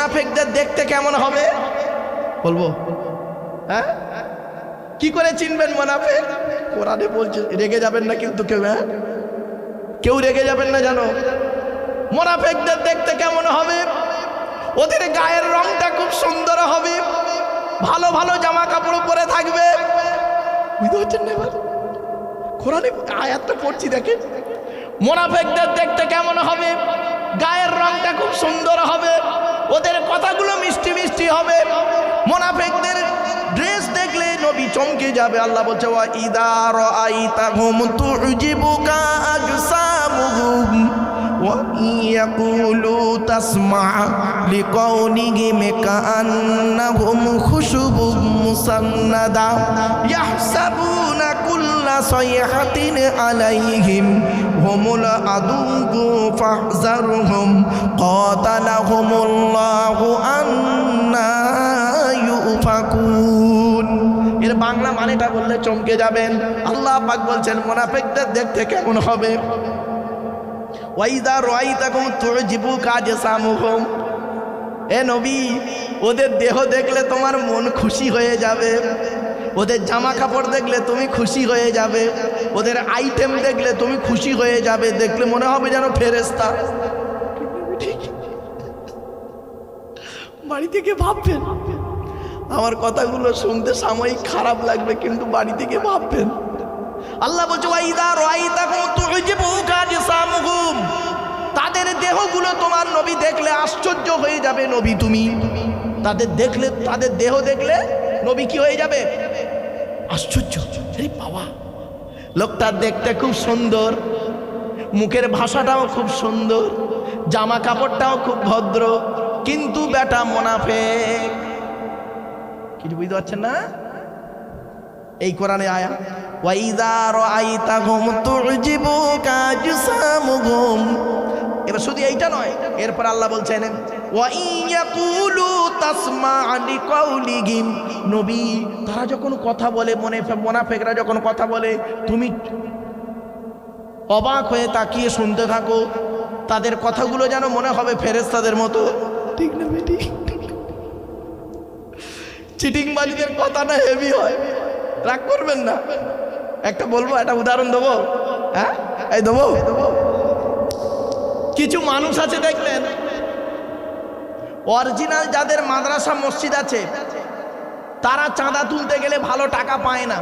মোনাফেকদের দেখতে কেমন হবে? বলব। হ্যাঁ? কি করে চিনবেন মোনাফেক? কোরআনে বলছে, রেগে যাবেন না কিন্তু কেউ হ্যাঁ? কেউ রেগে যাবেন না জানো? মোনাফেকদের দেখতে কেমন হবে? ওদের গায়ের রংটা খুব সুন্দর হবে। ভালো ভালো জামা কাপড় পরে থাকবে। বুঝতে পারছেন না এবার? কোরআনে আয়াতটা পড়ছি, দেখেন। মোনাফেকদের দেখতে কেমন হবে? গায়ের রংটা খুব সুন্দর হবে। ওদের কথাগুলো মিষ্টি মিষ্টি হবে। মোনাফেকদের ড্রেস দেখলে নবী চমকে যাবে। আল্লাহ বলছে, ওয়া ইদার আইতা হুম তুজিবুকা আজসামুহুম ইয়াকুলু তাসমা লিকাউলিহিম কাআন্নাহুম খুশুবুম মুসান্নাদা ইয়াহসাবুনা কুল্লা সাইহাতিন আলাইহিম হুমুল আদুউ ফাহজারহুম কাতালাহুমুল্লাহু আন্না ইউফাকুন এর বাংলা মানেটা বললে চমকে যাবেন। আল্লাহ পাক বলছেন, মোনাফেকদের দেখতে কেমন হবে? ওয়াইদা রোয়াইতাকুম তুজিবু কাজ সামুহুম এ নবী ওদের দেহ দেখলে তোমার মন খুশি হয়ে যাবে। ওদের জামা কাপড় দেখলে তুমি খুশি হয়ে যাবে। ওদের আইটেম দেখলে তুমি খুশি হয়ে যাবে। দেখলে মনে হবে যেন ফেরেস্তা বাড়ি থেকে ভাববেন? আমার কথাগুলো শুনতে সাময়িক খারাপ লাগবে কিন্তু বাড়ি থেকে ভাববেন। আল্লাহ বলছে, ওয়াইদা রাইতাকুম তুজিবু কাজসামুহুম তাদের দেহগুলো তোমার নবী দেখলে আশ্চর্য হয়ে যাবে নবী তুমি। তাদের দেখলে, তাদের দেহ দেখলে নবী কি হয়ে যাবে? আশ্চর্য। বাবা, লোকটা দেখতে খুব সুন্দর, মুখের ভাষাটাও খুব সুন্দর জামা কাপড়টাও খুব ভদ্র, কিন্তু বেটা মোনাফেক। কিছু বুঝতে পারছেন না? এই কোরআনে আয়া এবার শুধু এইটা নয়, এরপর আল্লাহ বলছেন নবী, তারা যখন কথা বলে, মনে মোনাফেকরা যখন কথা বলে, তুমি অবাক হয়ে তাকিয়ে শুনতে থাকো, তাদের কথাগুলো যেন মনে হবে ফেরেস্তাদের মতো। ঠিক না, বেটি? চিটিংবাজিদের কথাটা হেভি হয়। রাগ করবেন না। একটা বলব, একটা উদাহরণ দেবো? হ্যাঁ? এই দেবো? কিছু মানুষ আছে দেখবেন অরিজিনাল যাদের মাদ্রাসা মসজিদ আছে, তারা চাঁদা তুলতে গেলে ভালো টাকা পায় না।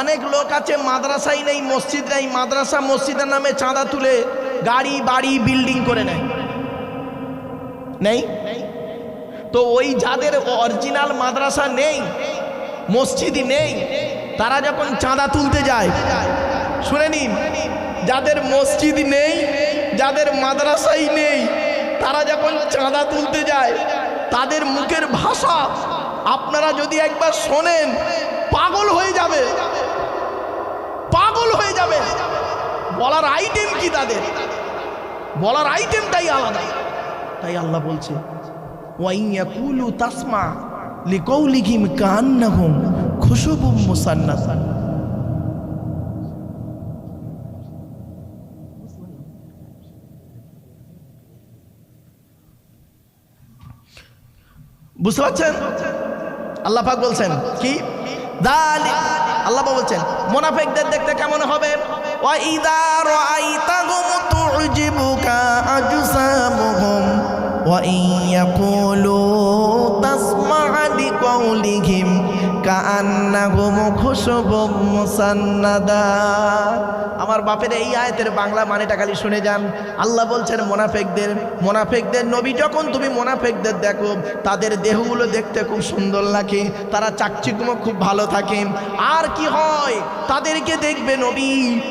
অনেক লোক আছে মাদ্রাসাই নেই, মসজিদ নেই, মাদ্রাসা মসজিদের নামে চাঁদা তুলে গাড়ি, বাড়ি বিল্ডিং করে নেয়। নেই? তো ওই যাদের অরিজিনাল মাদ্রাসা নেই মসজিদ নেই। তারা যখন চাঁদা তুলতে যায়, শুনে নিন, যাদের মসজিদ নেই, যাদের মাদ্রাসাই নেই, তারা যখন চাঁদা তুলতে যায়, তাদের মুখের ভাষা আপনারা যদি একবার শোনেন, পাগল হয়ে যাবে। পাগল হয়ে যাবে। বলার আইটেম কি তাদের? বলার আইটেমটাই আলাদা। তাই আল্লাহ বলছে ওয়াইয়া কুলু তাসমা লিকাউলিহিম কান্নাহুম খুশুবুম মুসান্নাসান। বুঝতে পারছেন? আল্লাহ পাক বলছেন, কি? আল্লাহ বলছেন, মোনাফেকদের দেখতে কেমন হবে? ওয়া ইদা রাআইতাহুম তুজিবুকা আজসামুহুম ওয়া ইয়াকুলু আমার বাপের এই আয়তের বাংলা মানেটা খালি শুনে যান। আল্লাহ বলছেন, মোনাফেকদের মোনাফেকদের নবী যখন তুমি মোনাফেকদের দেখো, তাদের দেহগুলো দেখতে খুব সুন্দর লাগে, তারা চাকচিক্য খুব ভালো থাকে। আর কি হয়, তাদেরকে দেখবে নবী,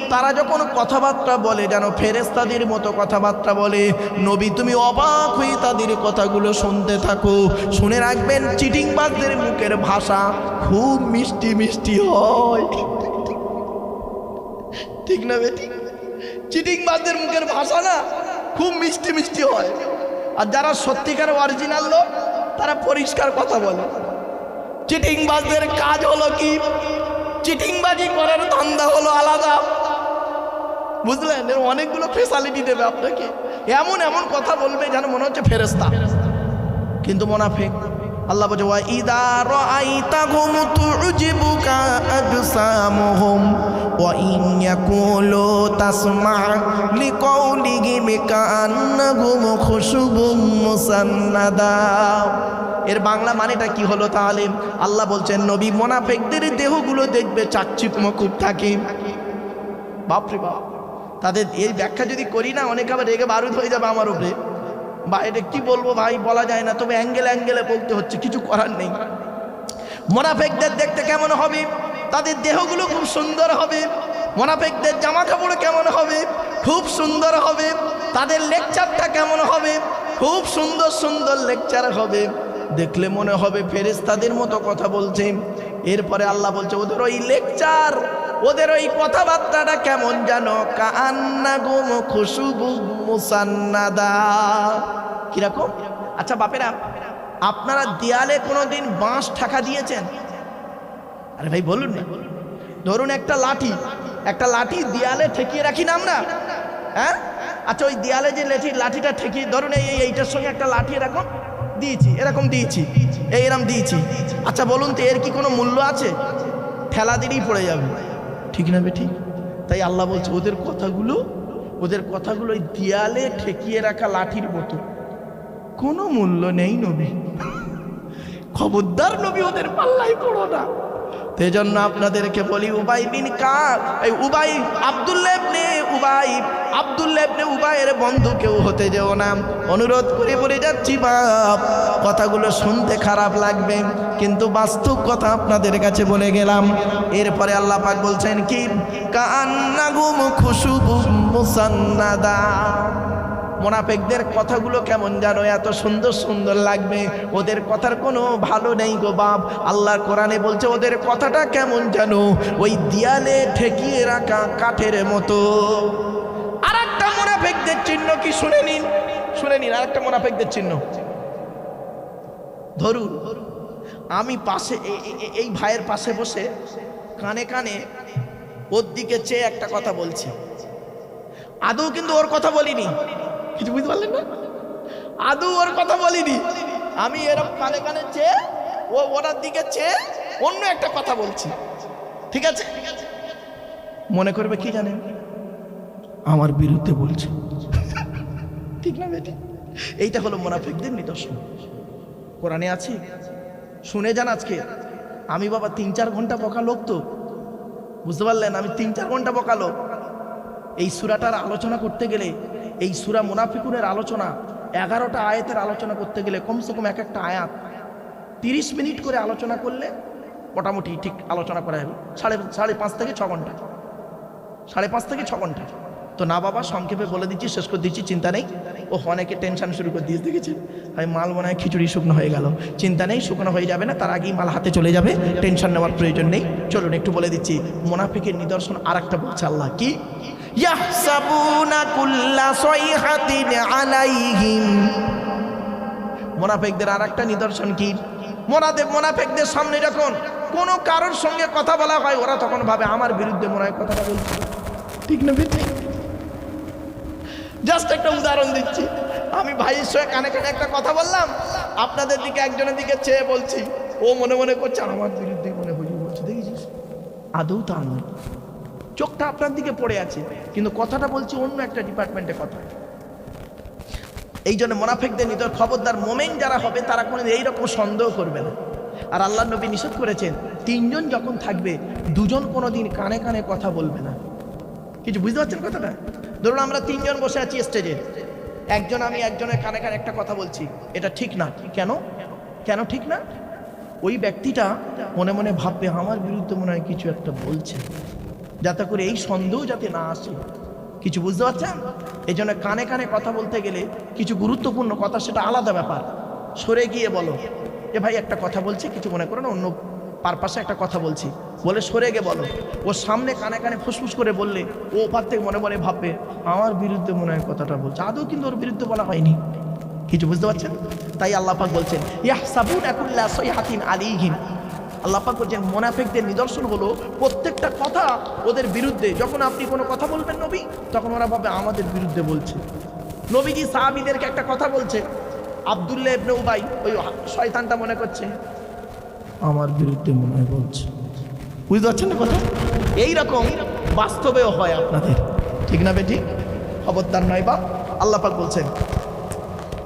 তারা যখন কথাবার্তা বলে, যেন ফেরেস্তাদের মতো কথাবার্তা বলে, নবী তুমি অবাক হয়ে তাদের কথাগুলো শুনতে থাকো। শুনে রাখবেন, চিটিংবাজদের মুখের ভাষা খুব মিষ্টি মিষ্টি হয়। ঠিক না বেটি চিটিংবাজদের মুখের ভাষা না খুব মিষ্টি মিষ্টি হয়। আর যারা সত্যিকার অরিজিনাল লোক, তারা পরিষ্কার কথা বলে। চিটিংবাজদের কাজ হলো কি? চিটিংবাজি করার ধান্দা হলো আলাদা। বুঝলেন? এর অনেকগুলো ফেসালিটি দেবে আপনাকে। এমন এমন কথা বলবে যেন মনে হচ্ছে ফেরেস্তা কিন্তু মোনাফেক আল্লাহ বলছে, ওয়া ইদা রাআইতাহুম তু'জিবুকা আজসামুহুম ওয়া ইন ইয়াকুলু তাসমা লিকাউলিহিম কাআন্নাহুম খুশুবুম মুসান্নাদা. এর বাংলা মানেটা কি হলো তাহলে আল্লাহ বলছেন, নবী মোনাফেকদের দেহগুলো দেখবে চাকচিক্য খুব থাকে। বাপরে বাপ, তাদের এই ব্যাখ্যা যদি করি না, অনেক আবার রেগে বারুদ হয়ে যাবে আমার উপরে। বা এটা কি বলব ভাই, বলা যায় না, তবে অ্যাঙ্গেল অ্যাঙ্গেলে বলতে হচ্ছে, কিছু করার নেই। মোনাফেকদের দেখতে কেমন হবে? তাদের দেহগুলো খুব সুন্দর হবে। মোনাফেকদের জামা কাপড় কেমন হবে? খুব সুন্দর হবে। তাদের লেকচারটা কেমন হবে? খুব সুন্দর সুন্দর লেকচার হবে। দেখলে মনে হবে ফেরেস্তাদের মতো কথা বলছে। এরপরে আল্লাহ বলছে, ওদের ওই লেকচার ওদের ওই কথাবার্তাটা কেমন জানো? কান্না গুম খুশুবু মুসান্নাদা। কীরকম? আচ্ছা বাপেরা, আপনারা দেয়ালে কোনো দিন বাঁশ ঠাকা দিয়েছেন? আরে ভাই, বলুন না। ধরুন একটা লাঠি একটা লাঠি দেয়ালে ঠেকিয়ে রাখি না আমরা? হ্যাঁ? আচ্ছা ওই দেয়ালে যে লাঠি, লাঠিটা ঠেকিয়ে, ধরুন এই, এই- এইটার সঙ্গে একটা লাঠি এরকম দিয়েছি এরকম দিয়েছি, এই এরকম দিয়েছি। আচ্ছা বলুন তো এর কি কোনো মূল্য আছে? ঠেলা দিলেই পড়ে যাবে। ঠিক না বেঠিক? তাই আল্লাহ বলছে, ওদের কথাগুলো ওদের কথাগুলো ওই দেয়ালে ঠেকিয়ে রাখা লাঠির মতো। কোনো মূল্য নেই নবী। খবরদার নবী ওদের পাল্লাই পড়ো না। সেই জন্য আপনাদেরকে বলি উবাই বিন কার এই উবাই আবদুল্লেবনে উবাই আবদুল্লেবনে উবাইয়ের বন্ধু কেউ হতে যেও না। অনুরোধ করে বলে যাচ্ছি বাপ, কথাগুলো শুনতে খারাপ লাগবে, কিন্তু বাস্তব কথা আপনাদের কাছে বলে গেলাম। এরপরে আল্লাহ পাক বলছেন কি? কান্না কান্নাগুম খুশুবু মুসান্নাদা। মোনাফেকদের কথাগুলো কেমন জানো? এত সুন্দর সুন্দর লাগবে। ওদের কথার কোনো ভালো নেই গো বাপ। আল্লাহর কোরআনে বলছে, ওদের কথাটা কেমন জানো? ওই দিয়ালে ঠেকিয়ে রাখা কাঠের মতো। আর একটা মোনাফেকদের চিহ্ন কি শুনে নিন? শুনে নিন আর একটা মোনাফেকদের চিহ্ন। ধরুন, আমি পাশে এই ভাইয়ের পাশে বসে কানে কানে ওর দিকে চেয়ে একটা কথা বলছি। আদৌ কিন্তু ওর কথা বলিনি। কিছু বুঝতে পারলেন না? আদৌ ওর কথা বলিনি। আমি এরকম কানে কানে চেয়ে, ও ওনার দিকে চেয়ে অন্য একটা কথা বলছি। ঠিক আছে? মনে করবে কি জানেন? আমার বিরুদ্ধে বলছে। ঠিক না বেটি? এইটা হলো মোনাফিকদের নিদর্শন। কোরআনে আছে? শুনে যান আজকে। আমি বাবা তিন চার ঘণ্টা বকা লোক তো। বুঝতে পারলেন? আমি তিন চার ঘণ্টা বকা লোক। এই সুরাটার আলোচনা করতে গেলে এই সুরা মুনাফিকুনের আলোচনা, এগারোটা আয়াতের আলোচনা করতে গেলে কমসে কম এক একটা আয়াত তিরিশ মিনিট করে আলোচনা করলে মোটামুটি ঠিক আলোচনা করা যাবে। সাড়ে সাড়ে পাঁচ থেকে ছ ঘণ্টা। সাড়ে পাঁচ থেকে ছ ঘণ্টা। তো না বাবা, সংক্ষেপে বলে দিচ্ছি, শেষ করে দিচ্ছি, চিন্তা নেই। ও অনেকে টেনশন শুরু করে দিয়ে দেখেছে। ভাই, মাল মনে হয় খিচুড়ি শুকনো হয়ে গেল। চিন্তা নেই, শুকনো হয়ে যাবে না, তার আগেই মাল হাতে চলে যাবে। টেনশন নেওয়ার প্রয়োজন নেই। চলুন, একটু বলে দিচ্ছি। মোনাফিকের নিদর্শন আর একটা বলছে আল্লাহ। কি? ইয়াহসাবুনা কুল্লা সাইহাতিন আলাইহিম। মোনাফেকদের আর একটা নিদর্শন কি? মোনাদের মোনাফেকদের সামনে যখন কোনো কারোর সঙ্গে কথা বলা হয়, ওরা তখন ভাবে, আমার বিরুদ্ধে মনে হয় কথাটা বলছে। ঠিক না জাস্ট একটা উদাহরণ দিচ্ছি। আমি ভাইয়ের সঙ্গে কানে কানে একটা কথা বললাম, আপনাদের দিকে একজনের দিকে চেয়ে বলছি, ও মনে মনে করছে আমার বিরুদ্ধে মনে হুজুর বলছে। দেখেছিস? আদৌ তা নয়। চোখটা আপনার দিকে পড়ে আছে, কিন্তু কথাটা বলছি অন্য একটা ডিপার্টমেন্টে কথা। এই জন্য মোনাফেকদের নিতর খবরদার মোমেন যারা হবে, তারা কোনো এইরকম সন্দেহ করবে না। আর আল্লাহ নবী নিষেধ করেছেন, তিনজন যখন থাকবে, দুজন কোনো দিন কানে কানে কথা বলবে না। কিছু বুঝতে পারছেন কথাটা? ধরুন আমরা তিনজন বসে আছি স্টেজে একজন আমি, একজনের কানে কানে একটা কথা বলছি, এটা ঠিক না। কেন? কেন ঠিক না? ওই ব্যক্তিটা মনে মনে ভাববে, আমার বিরুদ্ধে মনে হয় কিছু একটা বলছে। যাতে করে এই সন্দেহ যাতে না আসে। কিছু বুঝতে পারছেন? এই জন্য কানে কানে কথা বলতে গেলে কিছু গুরুত্বপূর্ণ কথা, সেটা আলাদা ব্যাপার। সরে গিয়ে বলো এ ভাই, একটা কথা বলছি, কিছু মনে করো না, অন্য পারপাসে একটা কথা বলছি। বলে সরে গিয়ে বলো। ওর সামনে কানে কানে ফুসফুস করে বললে, ও ওপার থেকে মনে মনে ভাববে, আমার বিরুদ্ধে মনে হয় কথাটা বলছে। আদৌ কিন্তু ওর বিরুদ্ধে বলা হয়নি। কিছু বুঝতে পারছেন? তাই আল্লাহ পাক বলছেন ইয়াহসাবুন আকুল্লা সৈহাতিন আলিহিম আল্লাহ পাক বলছেন, মোনাফেকদের নিদর্শন হলো প্রত্যেকটা কথা ওদের বিরুদ্ধে। যখন আপনি কোনো কথা বলবেন নবী, তখন ওরা ভাবে আমাদের বিরুদ্ধে বলছে। নবীজি সাহাবিদেরকে একটা কথা বলছে, আবদুল্লাহ ইবনে উবাই, ওই শয়তানটা মনে করছে, আমার বিরুদ্ধে মনে হয় বলছে। বুঝতে পারছেন না কথা? এইরকম বাস্তবেও হয় আপনাদের। ঠিক না বেটি? খবরদার নয় বা? আল্লাপাক বলছেন,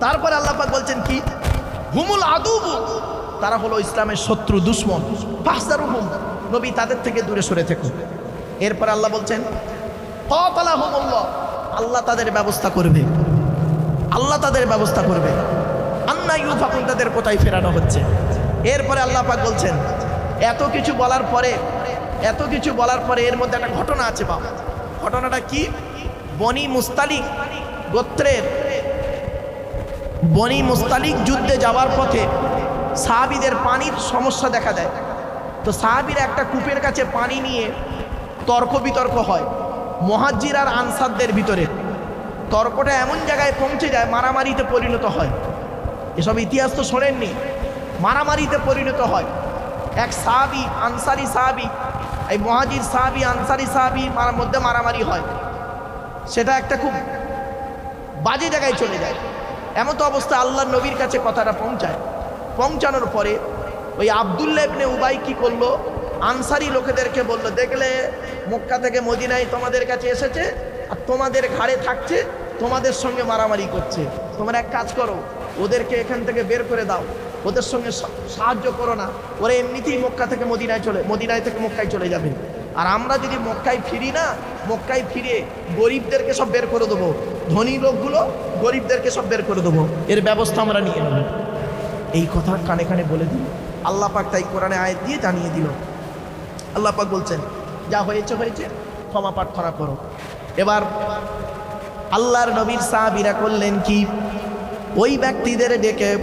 তারপরে আল্লাপাক বলছেন কি? হুমুল আদুবু। তারা হলো ইসলামের শত্রু, দুশ্মন। পাঁচদার হুম নবী তাদের থেকে দূরে সরে থেকো। এরপর আল্লাহ বলছেন কতালা হুমুল্লাহ আল্লাহ তাদের ব্যবস্থা করবে। আল্লাহ তাদের ব্যবস্থা করবে। আন্না ইউফাকুন তাদের কোথায় ফেরানো হচ্ছে? এরপরে আল্লাহ পাক বলছেন, এত কিছু বলার পরে, এত কিছু বলার পরে এর মধ্যে একটা ঘটনা আছে বাবা ঘটনাটা কি? বনি মুস্তালিক গোত্রের, বনি মুস্তালিক যুদ্ধে যাওয়ার পথে সাহাবিদের পানির সমস্যা দেখা দেয়। তো সাহাবির একটা কূপের কাছে পানি নিয়ে তর্ক বিতর্ক হয়। মহাজ্জির আর আনসারদের ভিতরে। তর্কটা এমন জায়গায় পৌঁছে যায়, মারামারিতে পরিণত হয়। এসব ইতিহাস তো শোনেননি। মারামারিতে পরিণত হয়। এক সাহাবি, আনসারি সাহাবি, এই মহাজির সাহাবি, আনসারি সাহাবি মধ্যে মারামারি হয়। সেটা একটা খুব বাজে জায়গায় চলে যায়। এমন তো অবস্থা আল্লাহ নবীর কাছে কথাটা পৌঁছায়। পৌঁছানোর পরে ওই আবদুল্লা ইবনে উবাই কি করল? আনসারি লোকেদেরকে বলল, দেখলে মক্কা থেকে মদিনায় তোমাদের কাছে এসেছে আর তোমাদের ঘাড়ে থাকছে, তোমাদের সঙ্গে মারামারি করছে। তোমরা এক কাজ করো, ওদেরকে এখান থেকে বের করে দাও। ওদের সঙ্গে সাহায্য করো না। ওরা এমনিতেই মক্কা থেকে মদিনায় চলে, মদিনায় থেকে মক্কায় চলে যাবে। আর আমরা যদি মক্কায় ফিরি না, মক্কায় ফিরে গরিবদেরকে সব বের করে দেবো। ধনী লোকগুলো গরিবদেরকে সব বের করে দেবো। এর ব্যবস্থা আমরা নিয়ে নেব। এই কথা কানে কানে বলে দিল। আল্লাহ পাক তাই কোরআনে আয়াত দিয়ে জানিয়ে দিল। আল্লাহ পাক বলছেন, যা হয়েছে হয়েছে, ক্ষমা প্রার্থনা করো। এবার আল্লাহর নবীর সাহাবিরা করলেন কি? ওই ব্যক্তিদের ডেকে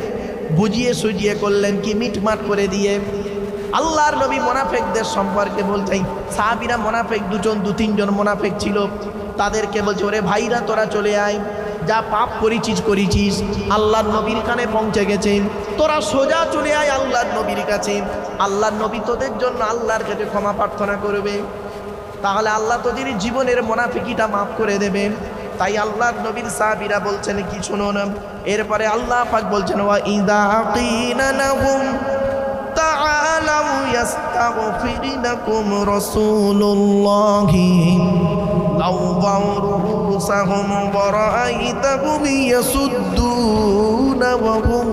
বুঝিয়ে সুজিয়ে করলেন কি? মিটমাট করে দিয়ে। আল্লাহর নবী মোনাফেকদের সম্পর্কে বলছেন সাহাবিরা মোনাফেক, দুজন দু তিনজন মোনাফেক ছিল। তাদেরকে বলছে, ওরে ভাইরা, তোরা চলে আয়। যা পাপ করেছিস করেছিস, আল্লাহর নবীর কানে পৌঁছে গেছেন তোরা সোজা চলে আয় আল্লাহর নবীর কাছে। আল্লাহর নবী তোদের জন্য আল্লাহর কাছে ক্ষমা প্রার্থনা করবে। তাহলে আল্লাহ তোদের জীবনের মোনাফিকিটা মাফ করে দেবে। তাই আল্লাহর নবীর সাহাবীরা বলছেন, কি শুনুন? এরপরে আল্লাহ পাক বলছেন, ওয়া ইদা কিনা লাহুম তাআলাউ ইয়াস্তাগফির লাকুম রাসূলুল্লাহি লাউ রুসাহুম ওয়া রাআইতাহুম ইয়াসুদ্দুনা ওয়া হুম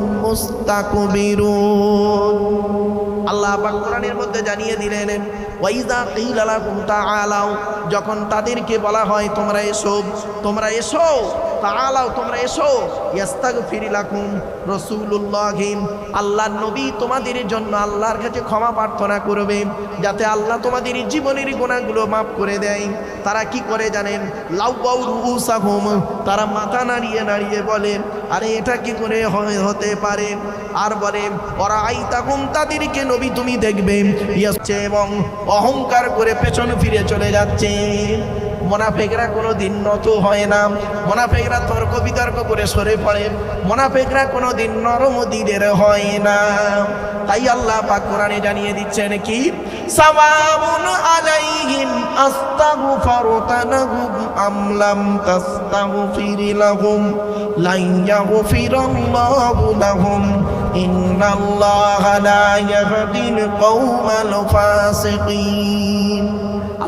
আল্লাহ পাক কোরআনের মধ্যে জানিয়ে দিলেন, ওয়াইজা কিলা লাকুম তাআলাউ যখন তাদেরকে বলা হয়, তোমরা এসো তোমরা এসো। তাআলাউ তোমরা এসো। ইয়াস্তাগফির লাকুম রাসূলুল্লাহ। আল্লাহর নবী তোমাদের জন্য আল্লাহর কাছে ক্ষমা প্রার্থনা করবে, যাতে আল্লাহ তোমাদের জীবনের গুনাহগুলো মাফ করে দেয়। তারা কি করে জানেন? লাউবাউ রুউসাহুম তারা মাথা নাড়িয়ে নাড়িয়ে বলে, আরে, এটা কি করে হতে পারে? আর বলে ওরা আই আইতাকুম তাদেরকে নবী তুমি দেখবে। এবং অহংকার করে পেছন ফিরে চলে যাচ্ছে। মোনাফেকরা কোনো দিন নত হয় না। মোনাফেকরা তর্ক বিতর্ক করে সরে পড়ে। মোনাফেকরা কোনো দিন নরম দিনের হয় না। তাই আল্লাহ পাক কোরআনে জানিয়ে দিচ্ছেন কি? সাওয়াবুন আলাইহিম আস্তাগফারতা লাহুম আম লাম তাস্তাগফির লাহুম লান ইয়াগফিরাল্লাহু লাহুম। ইন্নাল্লাহা লা ইয়াহদিল কওমাল ফাসিকিন।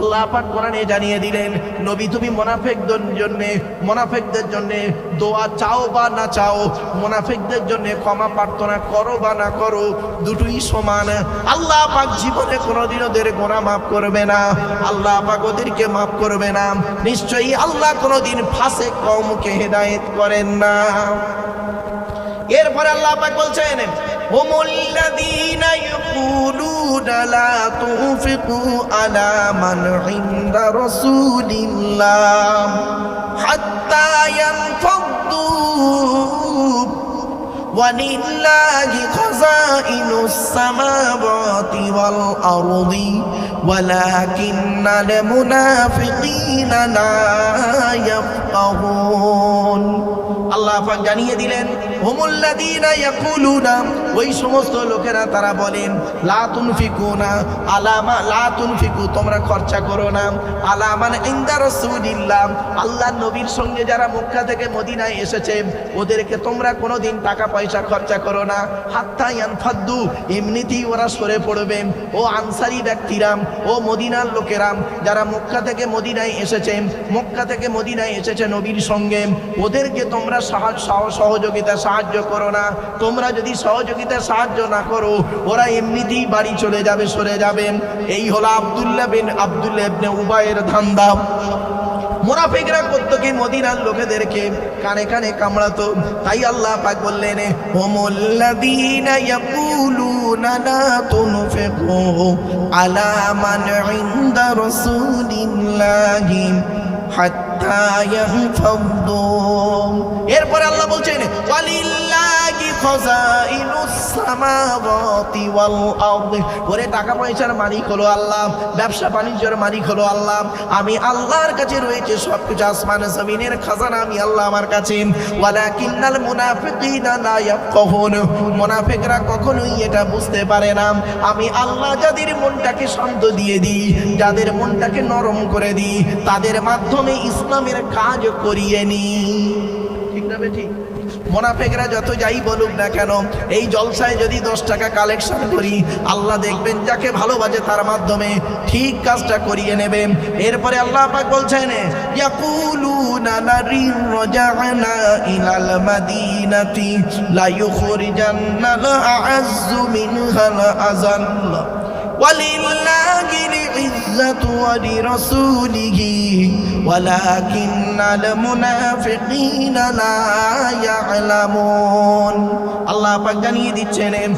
আল্লাহ পাক কোরআনে জানিয়ে দিলেন, নবী তুমি মোনাফেকদের জন্য মোনাফেকদের জন্য দোয়া চাও বা না চাও, মোনাফেকদের জন্য ক্ষমা প্রার্থনা করো বা না করো, দুটোই সমান। আল্লাহ পাক জীবনে কোনোদিন ওদের গোনা মাফ করবে না, আল্লাহ পাক ওদেরকে মাফ করবে না। নিশ্চয়ই আল্লাহ কোনোদিন ফাঁসে কমকে হেদায়েত করেন না। এরপরে আল্লাহ পাক বলছেন هم الذين يقولون لا تنفقوا على من عند رسول الله حتى ينفضوا ولله خزائن السماوات والأرض ولكن المنافقين لا يفقهون আল্লাহ পাক জানিয়ে দিলেন ও হুমুল্লাযীনা ইয়াকুলুনা। ওই সমস্ত লোকেরা তারা বলেন, লা তুনফিকুনা আলামা লা তুনফিকু, তোমরা খরচা করো না। আলামান ইনদা রাসূলিল্লাহ। আল্লাহর নবীর সঙ্গে যারা মক্কা থেকে মদিনায় এসেছে, ওদেরকে তোমরা কোনোদিন টাকা পয়সা খরচা করো না। হাত্তা ইয়ানফাদ্দু, এমনিতেই ওরা সরে পড়বে। ও আনসারি ব্যক্তিরাম, ও মদিনার লোকেরাম, যারা মক্কা থেকে মদিনায় এসেছে, মক্কা থেকে মদিনায় এসেছে নবীর সঙ্গে, ওদেরকে তোমরা সহযোগিতা সাহায্য করো না। তোমরা যদি সহযোগিতা সাহায্য না করো, ওরা এমনিতেই বাড়ি চলে যাবে, সরে যাবে। এই হলো আব্দুল্লাহ বিন আব্দুল্লাহ ইবনে উবাইয়ের ধান্দা। মোনাফিকরা করতো কি মদিনার লোকেদেরকে কানে কানে কামড়াতো। তাই আল্লাহ পাক বললেন তুনফিকু আলা ইয়ানফাদু এরপরে আল্লাহ বলছেন ওয়ালিল্লাহি ওরে টাকা পয়সার মালিক হলো আল্লাহ, ব্যবসা বাণিজ্যের মালিক হলো আল্লাহ। আমি আল্লাহর কাছে রয়েছে সবকিছু, আসমান, জমিনের খাজানা আমি আল্লাহ আমার কাছে। ওয়ালাকিন্নাল মুনাফিকিনা লা ইয়াফকাহুন। মুনাফিকরা কখনোই এটা বুঝতে পারে না। আমি আল্লাহ যাদের মনটাকে শান্ত দিয়ে দিই, যাদের মনটাকে নরম করে দিই, তাদের মাধ্যমে ইসলামের কাজ করিয়ে নিই। ঠিক না ঠিক? মোনাফেকরা যত যাই বলুক না কেন, এই জলসায় যদি দশ টাকা কালেকশন করি, আল্লাহ দেখবেন যাকে ভালোবাসে তার মাধ্যমে ঠিক কাজটা করিয়ে নেবেন এরপরে আল্লাহ পাক বলছেন লা العزة ولرسوله ولكن المنافقين لا يعلمون আল্লাহ পাক জানিয়ে দিচ্ছেন এই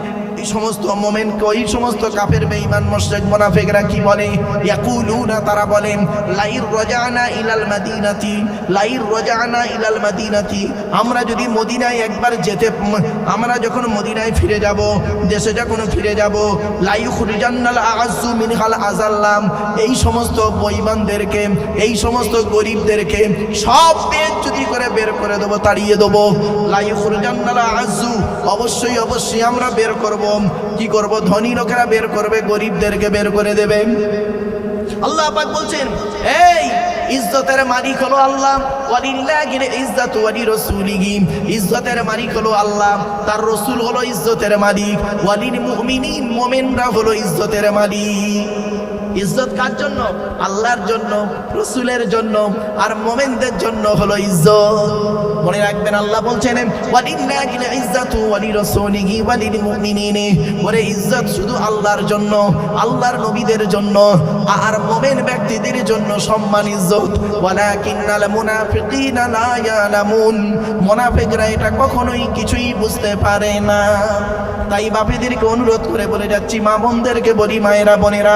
সমস্ত মোমেন্ট ওই সমস্ত কাফের বেঈমান, মুশরিক, মুনাফিকরা কি বলে? ইয়াকুলুনা, তারা বলেন, লাইর রাজানা ইলাল মাদিনাতি, লাইর রাজানা ইলাল মাদিনাতি। আমরা যদি মদিনায় একবার যেতে, আমরা যখন মদিনায় ফিরে যাব, দেশে যখন ফিরে যাব লাইউ খুরিজান্নাল আযু মিনহাল আজাল্লাম এই সমস্ত বইমানদেরকে এই সমস্ত গরিবদেরকে সব যদি করে বের করে দেবো, তাড়িয়ে দেবো। লাইউ খুরিজান্নাল আযু অবশ্যই অবশ্যই আমরা বের করব। কি করব? ধনী লোকেরা বের করবে, গরিবদেরকে বের করে দেবে। আল্লাহ পাক বলছেন, এই ইজ্জতের মালিক হলো আল্লাহ। ওয়ালিল্লাহিল ইজ্জাতু ওয়ালি রাসূলিহি। ইজ্জতের মালিক হলো আল্লাহ। তার রাসূল হলো ইজ্জতের মালিক। ওয়ালিল মুমিনিন, মুমিনরা হলো ইজ্জতের মালিক। ইজ্জত কার জন্য? আল্লাহর জন্য, রসুলের জন্য, আর মোমেনদের জন্য হলো ইজ্জত। মনে রাখবেন, আল্লাহ বলছেন ওরে ইজ্জত শুধু আল্লাহর জন্য, আল্লাহর নবীদের জন্য, আর মোমেন ব্যক্তিদের জন্য সম্মান ইজ্জত। মুনাফিকরা এটা কখনোই কিছুই বুঝতে পারে না। তাই বাপেদেরকে অনুরোধ করে বলে যাচ্ছি, মা বোনদেরকে বলি, মায়েরা, বোনেরা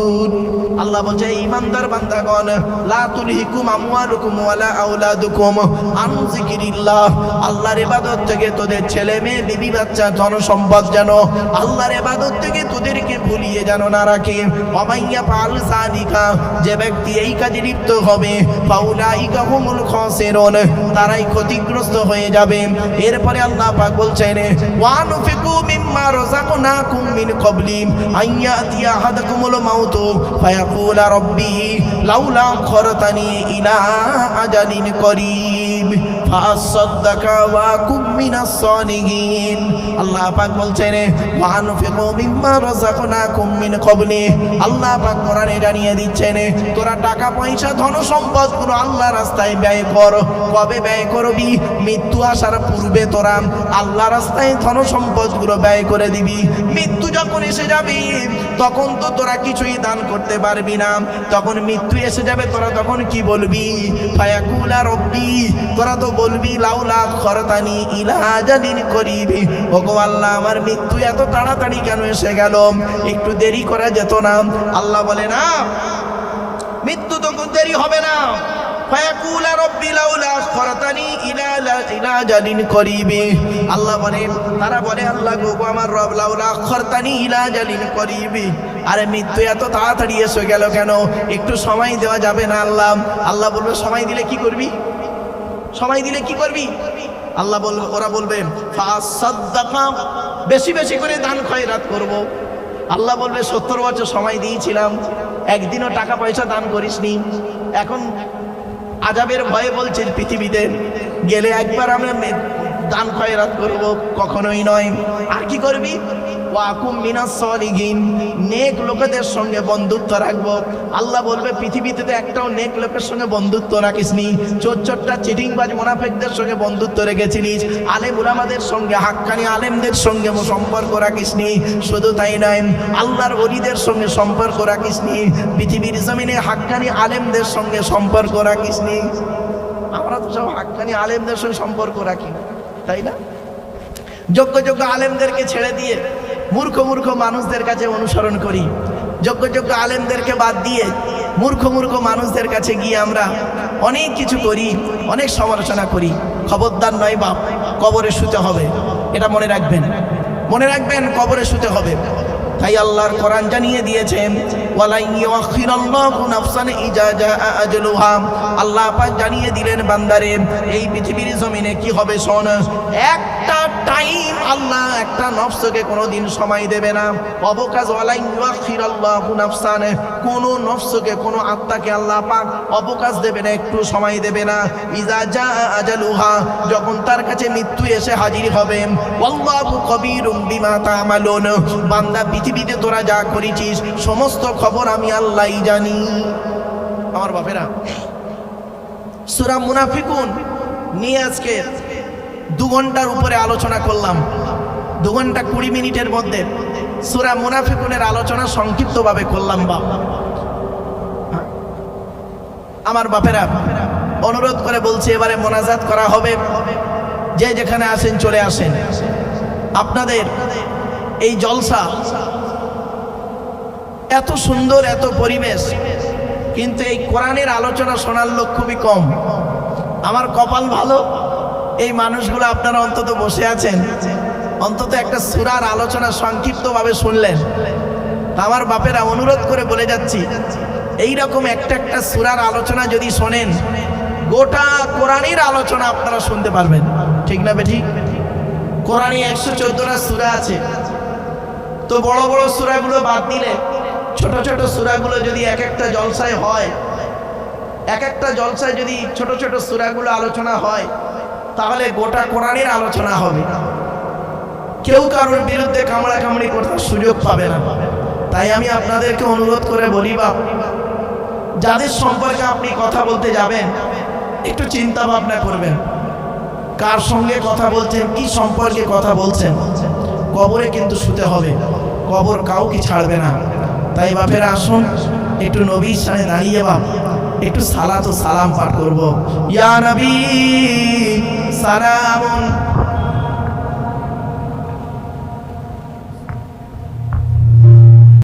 আল্লাহ বলছে, ইমানদার বান্দাগণ, লা তুলহিকুম আমওয়ালুকুম ওয়ালা আওলাদুকুম আন যিকিরিল্লাহ। আল্লাহর ইবাদত থেকে তোদের ছেলে মেয়ে, বিবি বাচ্চা ধন সম্পদ যেন আল্লাহর ইবাদত থেকে তোদেরকে ভুলিয়ে যেন না রাখে। অমাইয়া পাল সাদিকা, যে ব্যক্তি এই কাজে লিপ্ত হবে, ফাউলাইকা হুমুল খাসিরুন, তারাই ক্ষতিগ্রস্ত হয়ে যাবে। এরপরে আল্লাহ পাক বলছেন, ওয়ানুফিকু মিম্মা রাযাকনাকুম মিন ক্বাবলি আইয়াতিয়া আহাদাকুমুল মাউত, ফায়াকুল রব্বি লাউলা খরতানি ইলা আজালিন করিব ফাসাদদাকা ওয়া কুম মিনাস সালিহিন আল্লাহ পাক বলছেন ওয়ানুফিকু মিম্মা রাযাকনাকুম মিন ক্বাবলি আল্লাহ পাক কোরআনে জানিয়ে দিচ্ছেন তোরা টাকা পয়সা ধন সম্পদগুলো আল্লাহ রাস্তায় ব্যয় কর। কবে ব্যয় করবি? মৃত্যু আসার পূর্বে তোরা আল্লাহ রাস্তায় ধন সম্পদগুলো ব্যয় করে দিবি। মৃত্যু যখন এসে যাবে তখন তো তোরা কিছুই দান করতে পারবি না। তখন মৃত্যু এসে যাবে, তোরা তখন কি বলবি? ফায়াকুলা রব্বি, তোরা তো বলবি, লাউলা খরতানি ইলাজাদিন করিবি। ওগো আমার মৃত্যু এত তাড়াতাড়ি কেন এসে গেল? একটু দেরি করা যেত না। আল্লাহ বলে, না, মৃত্যু তখন দেরি হবে না। ইলা জালিন করিবে। আল্লাহ বলে তারা বলে, আল্লাহ গো, আমার রব লাউলা আখরতানি ইলা জালিন করিবে। আরে মৃত্যু এত তাড়াতাড়ি এসে গেল কেন? একটু সময় দেওয়া যাবে না আল্লাহ। আল্লাহ বলবে, সময় দিলে কি করবি? সময় দিলে কি করবি? আল্লাহ বলবে ওরা বলবে বেশি বেশি করে দান খয়রাত করব। আল্লাহ বলবে, সত্তর বছর সময় দিয়েছিলাম, একদিনও টাকা পয়সা দান করিসনি। এখন আজাবের ভয়ে বলছেন পৃথিবীতে, গেলে একবার আমরা দান খয়রাত করব, কখনোই নয়। আর কি করবি? ওয়াকুম মিনাস সলিগিন। নেক লোকেদের সঙ্গে বন্ধুত্ব রাখব। আল্লাহ বলবে, পৃথিবীতে একটাও নেক লোকের সঙ্গে বন্ধুত্ব রাখিসনি। চোর চোরটা চিটিংবাজ, মোনাফেকদের সঙ্গে বন্ধুত্ব রেখেছিলিস। আলেম উলামাদের সঙ্গে, হাক্কানি আলেমদের সঙ্গে সম্পর্ক রাখিসনি। শুধু তাই নয়, আল্লাহর অলিদের সঙ্গে সম্পর্ক রাখিসনি। পৃথিবীর জমিনে হাক্কানি আলেমদের সঙ্গে সম্পর্ক রাখিসনি। আমরা তো সব হাক্কানি আলেমদের সঙ্গে সম্পর্ক রাখি তাই না? যোগ্য যোগ্য আলেমদেরকে ছেড়ে দিয়ে মূর্খ মূর্খ মানুষদের কাছে অনুসরণ করি। যোগ্য যোগ্য আলেমদেরকে বাদ দিয়ে মূর্খ মূর্খ মানুষদের কাছে গিয়ে আমরা অনেক কিছু করি, অনেক সমালোচনা করি। খবরদার নয় বাপ, কবরে শুতে হবে। এটা মনে রাখবেন। মনে রাখবেন কবরে শুতে হবে। তাই আল্লাহর কোরআন জানিয়ে দিয়েছেন আল্লাহ পাক জানিয়ে দিলেন, বান্দারে, এই পৃথিবীর জমিনে কি হবে শোন, একটা টাইম আল্লাহ একটা নফসকে কোনোদিন সময় দেবে না। অবকাশ, ওয়ালাই ইউআখিরাল্লাহু নাফসান, কোন নফসকে, কোন আত্মাকে আল্লাহ পাক অবকাশ দেবে না, একটু সময় দেবে না। ইজা জাআ আজলুহা, যখন তার কাছে মৃত্যু এসে হাজির হবে আল্লাহু কবিরুম বিমা তা'মালুন। বান্দা পৃথিবীতে তোরা যা করেছিস, সমস্ত খবর আমি আল্লাহই জানি। আমার বাপেরা, সূরা মুনাফিকুন নিয়ে আজকে দু ঘণ্টার উপরে আলোচনা করলাম। দু ঘণ্টা কুড়ি মিনিটের মধ্যে সূরা মুনাফিকুনের আলোচনা সংক্ষিপ্তভাবে করলাম, বাপ। আমার বাপেরা, অনুরোধ করে বলছি, এবারে মোনাজাত করা হবে। যে যেখানে আসেন, চলে আসেন। আপনাদের এই জলসা এত সুন্দর, এত পরিবেশ। কিন্তু এই কোরআনের আলোচনা শোনার লোক খুবই কম। আমার কপাল ভালো। এই মানুষগুলো আপনারা অন্তত বসে আছেন। অন্তত একটা সুরার আলোচনা সংক্ষিপ্তভাবে শুনলেন। আমার বাপেরা অনুরোধ করে বলে যাচ্ছি এই রকম একটা একটা সুরার আলোচনা যদি শোনেন, গোটা কোরআনের আলোচনা আপনারা শুনতে পারবেন। ঠিক না বেঠি? কোরআনে একশো চোদ্দটা সুরা আছে। তো বড় বড় সুরাগুলো বাদ দিলে ছোট ছোট সুরাগুলো যদি এক একটা জলসায় হয়, এক একটা জলসায় যদি ছোট ছোট সুরাগুলো আলোচনা হয়, তাহলে গোটা কোরআনের আলোচনা হবে। কেউ কারোর বিরুদ্ধে কামড়া কামড়ি করতে সুযোগ পাবে না। তাই আমি আপনাদেরকে অনুরোধ করে বলি বা, যাদের সম্পর্কে আপনি কথা বলতে যাবেন, একটু চিন্তা ভাবনা করবেন। কার সঙ্গে কথা বলছেন, কি সম্পর্কে কথা বলছেন, কবরে কিন্তু শুতে হবে। কবর কাউকে ছাড়বে না। তাই বাপের আসুন, একটু নবীর সামনে দাঁড়িয়ে বাপ, একটু সালা তো সালাম পাঠ করব। ইয়া নবী, সালামুন